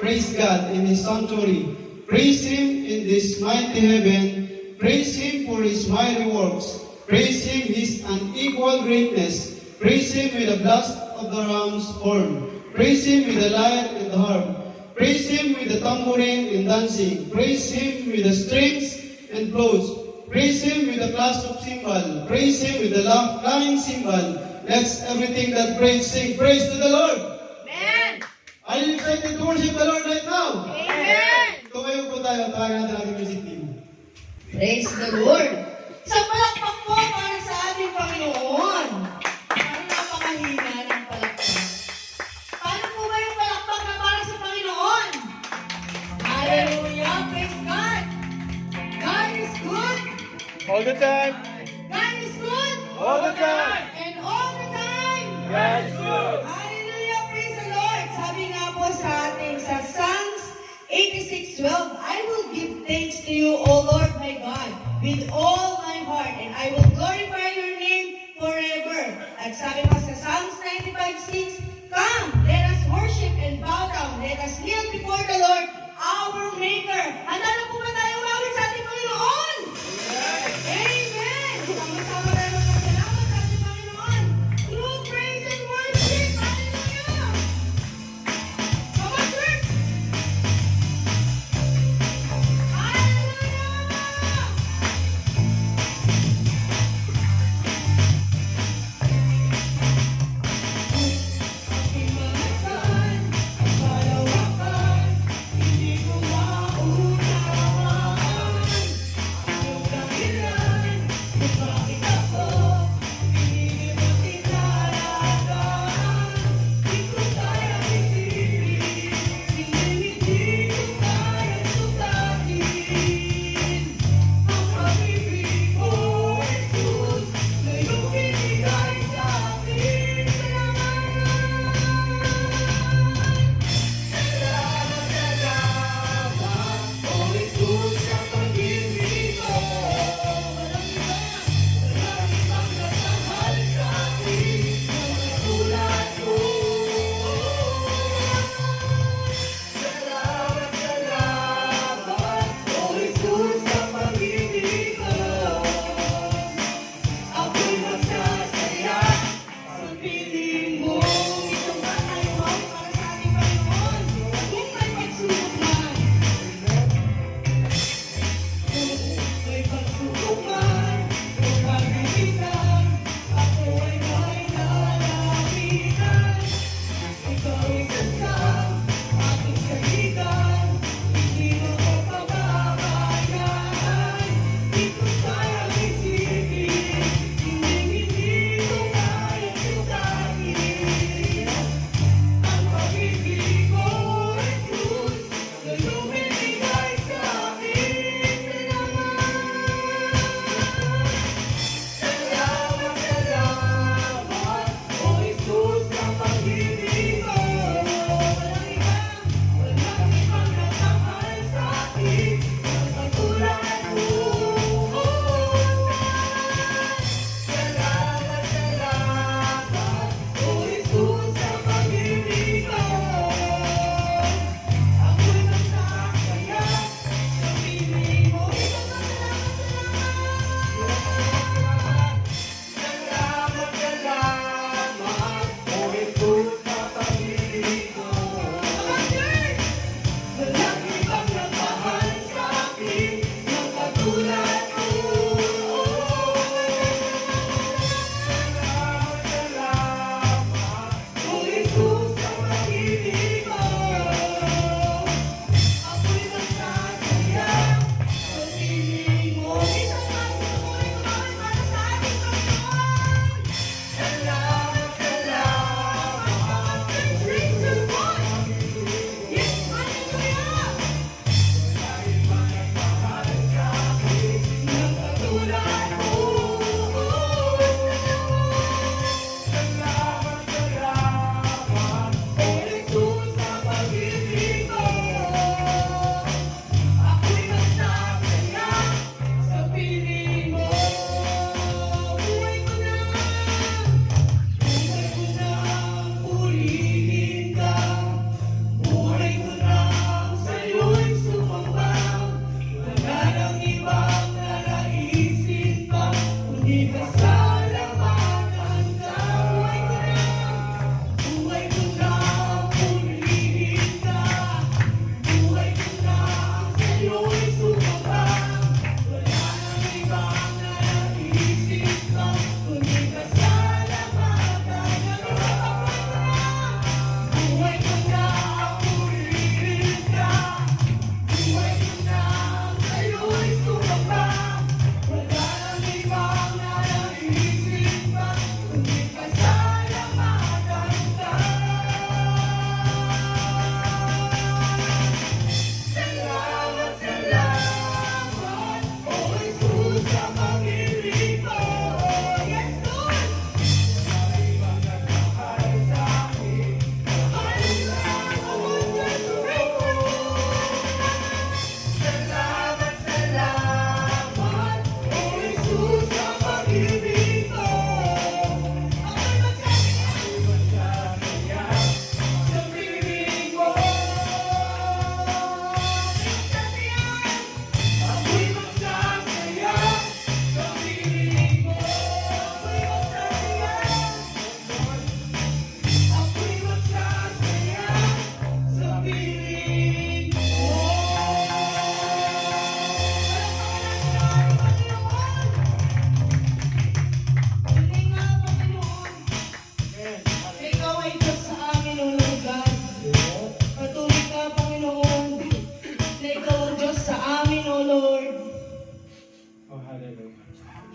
praise God in His sanctuary. Praise Him in this mighty heaven. Praise Him for His mighty works. Praise Him His unequal greatness. Praise Him with the blast of the ram's horn. Praise Him with the lyre and the harp. Praise Him with the tambourine and dancing. Praise Him with the strings and flutes. Praise Him with the clash of cymbal. Praise Him with the laugh- flying cymbal. Let's everything that praise sing. Praise to the Lord. Amen! Are you excited to worship the Lord right now? Amen! Tumayo po tayo. Tawagan natin ang music team. Praise the Lord! Sa palakpak po para sa ating Panginoon. Parang napakahina ng palakpak. Paano po ba yung palakpak na para sa Panginoon? Hallelujah! Praise God! God is good! All the time. God is good! All the time. And all the time! God is good. 86.12, I will give thanks to you, O Lord my God, with all my heart, and I will glorify your name forever. At sabi pa sa Psalms 95.6, Come, let us worship and bow down. Let us kneel before the Lord, our Maker. Handa na po ba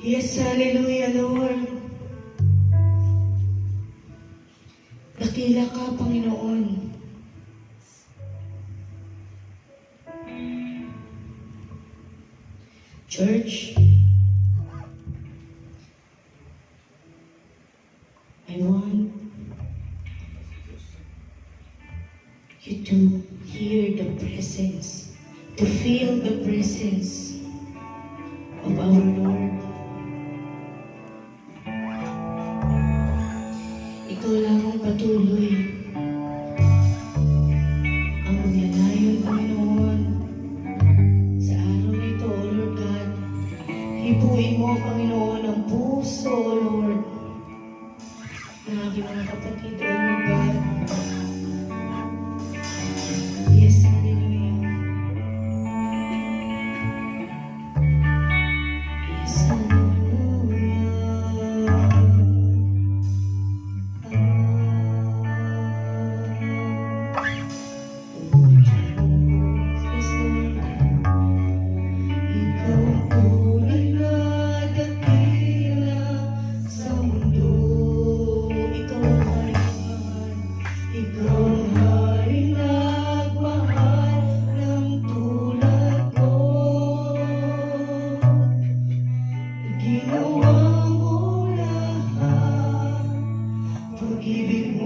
Yes, hallelujah, Lord. Dakila ka, Panginoon. Church, I want you to hear the presence, to feel the presence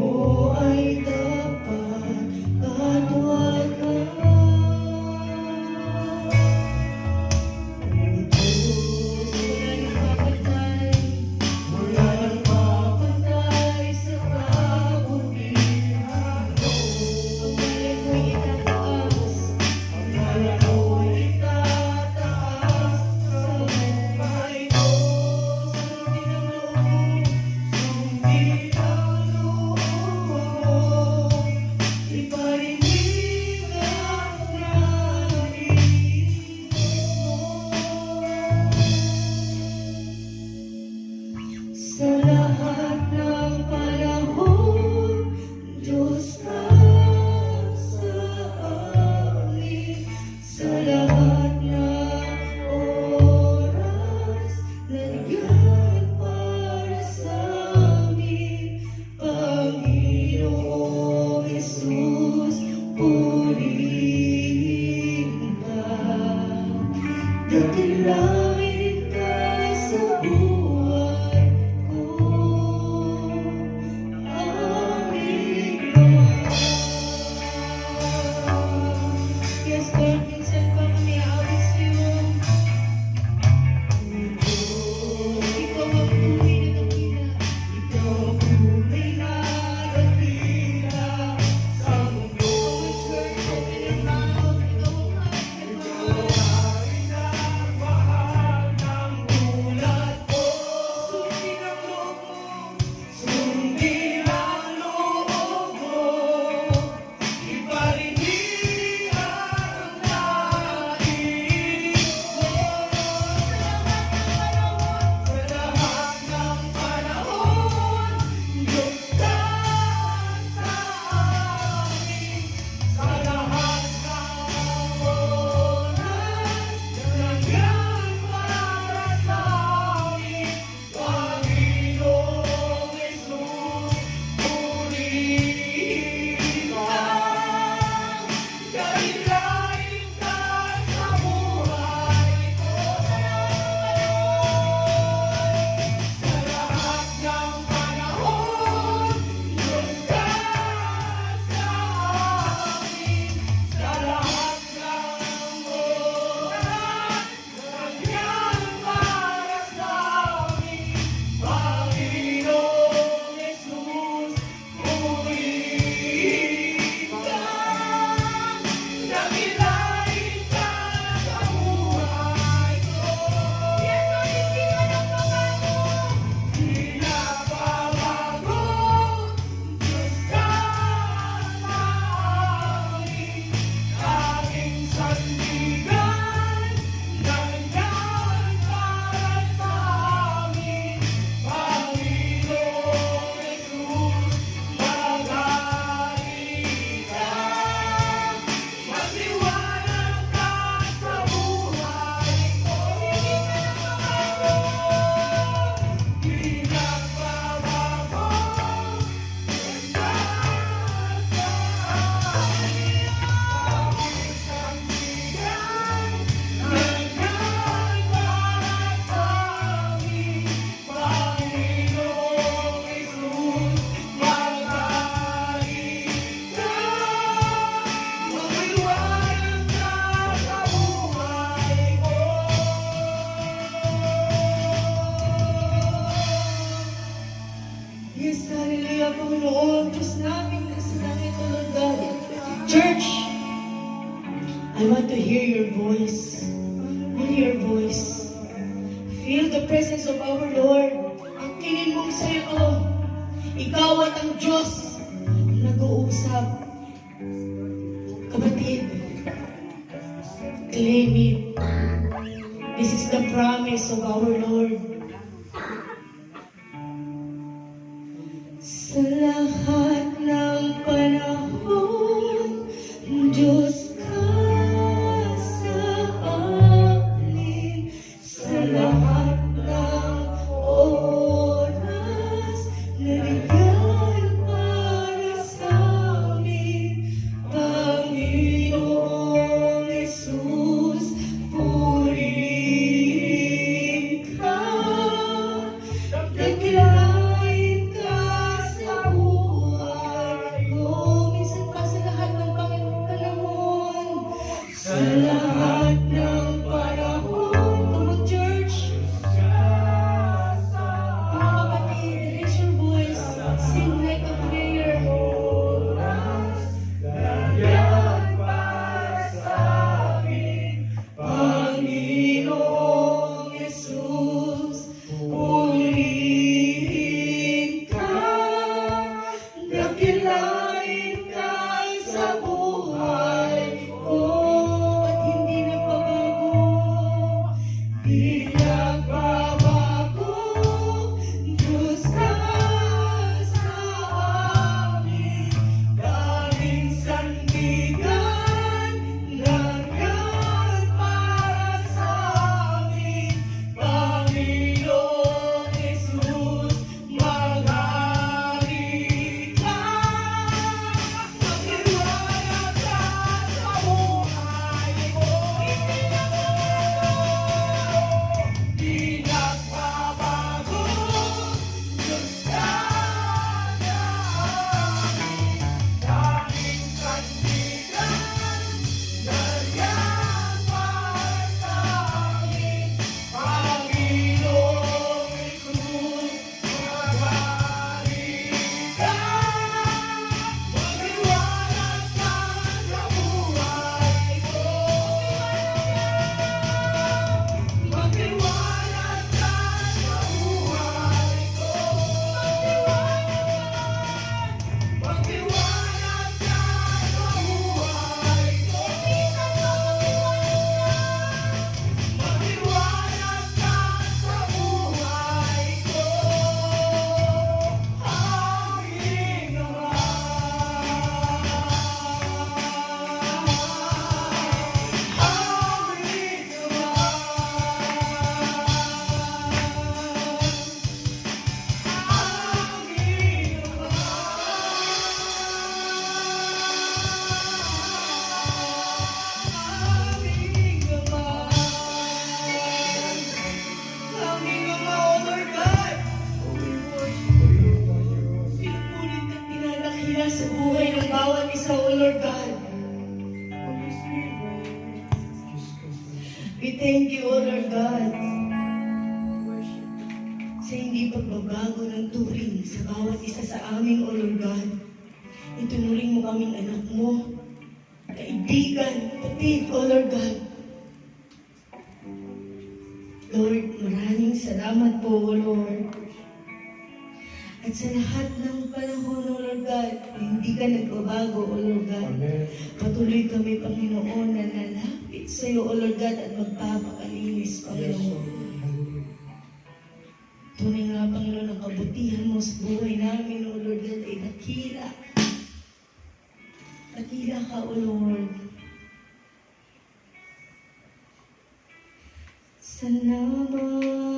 Oh, I that the love Diyos namin na sinangito, Lord God. Church, I want to hear your voice. Feel your voice. Feel the presence of our Lord. Salam. You. Lord, maraming salamat po, Lord. At sa lahat ng panahon, O Lord God, hindi ka nagbabago, O Lord God. Amen. Patuloy kami, Panginoon, na nalapit sa iyo, O Lord God, at magpapakalinis, Panginoon. Yes, Tunay nga, Panginoon, ang kabutihan mo sa buhay namin, O Lord God, ay nakila. Nakila ka, O Lord. Sanabah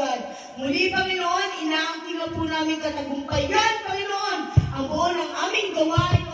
God. Muli, Panginoon, inaangkin na po namin katagumpayan, Panginoon, ang buo ng aming gawain